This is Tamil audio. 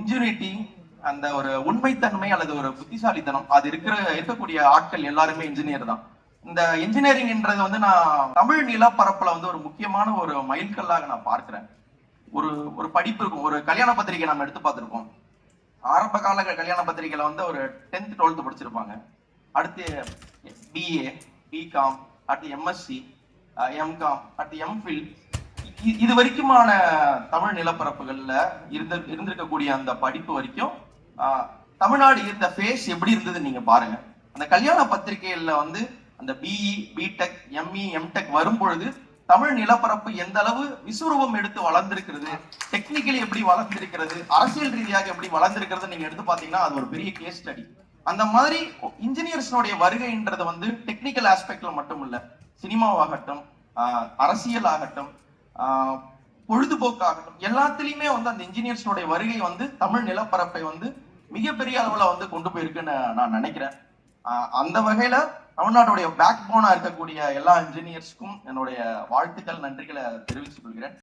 இன்ஜினிட்டி அந்த ஒரு உண்மைத்தன்மை அல்லது ஒரு புத்திசாலித்தனம் அது இருக்கிற இருக்கக்கூடிய ஆட்கள் எல்லாருமே இன்ஜினியர் தான். இந்த இன்ஜினியரிங்ன்றது வந்து நான் தமிழ் நிலப்பரப்புல வந்து ஒரு முக்கியமான ஒரு மைல்கல்லாக நான் பார்க்கிறேன். ஒரு ஒரு படிப்பு இருக்கும். ஒரு கல்யாண பத்திரிகை நம்ம எடுத்து பார்த்துருக்கோம் ஆரம்ப கால கல்யாண பத்திரிகையில வந்து ஒரு டென்த் டுவெல்த் படிச்சிருப்பாங்க. அடுத்து பிஏ பிகாம் அடுத்து எம்எஸ்சி எம்காம் அடுத்து எம்ஃபில் இது வரைக்குமான தமிழ் நிலப்பரப்புகள்ல இருந்த இருந்திருக்கக்கூடிய அந்த படிப்பு வரைக்கும் ஆஹ், தமிழ்நாடு இருந்த ஃபேஸ் எப்படி இருந்தது நீங்க பாருங்க. அந்த கல்யாண பத்திரிகைகள்ல வந்து அந்த பிஇ பிடெக் எம்இ எம்டெக் வரும் பொழுது தமிழ் நிலப்பரப்பு எந்த அளவு விஸ்வரூபம் எடுத்து வளர்ந்திருக்கிறது டெக்னிக்கலி எப்படி வளர்ந்திருக்கிறது அரசியல் ரீதியாக எப்படி வளர்ந்திருக்கிறது நீங்க எடுத்து பாத்தீங்கன்னா அது ஒரு பெரிய கேஸ் ஸ்டடி அந்த மாதிரி இன்ஜினியர்ஸ்னுடைய வருகைன்றது வந்து டெக்னிக்கல் ஆஸ்பெக்ட்ல மட்டும் இல்ல சினிமாவாகட்டும் அரசியல் ஆகட்டும் பொழுதுபோக்காகட்டும் எல்லாத்துலயுமே வந்து அந்த இன்ஜினியர்ஸ்னுடைய வருகை வந்து தமிழ் நிலப்பரப்பை வந்து மிகப்பெரிய அளவுல வந்து கொண்டு போயிருக்குன்னு நான் நினைக்கிறேன். அந்த வகையில தமிழ்நாட்டுடைய பேக் போனா இருக்கக்கூடிய எல்லா இன்ஜினியர்ஸ்க்கும் என்னுடைய வாழ்த்துக்கள் நன்றிகளை தெரிவித்துக் கொள்கிறேன்.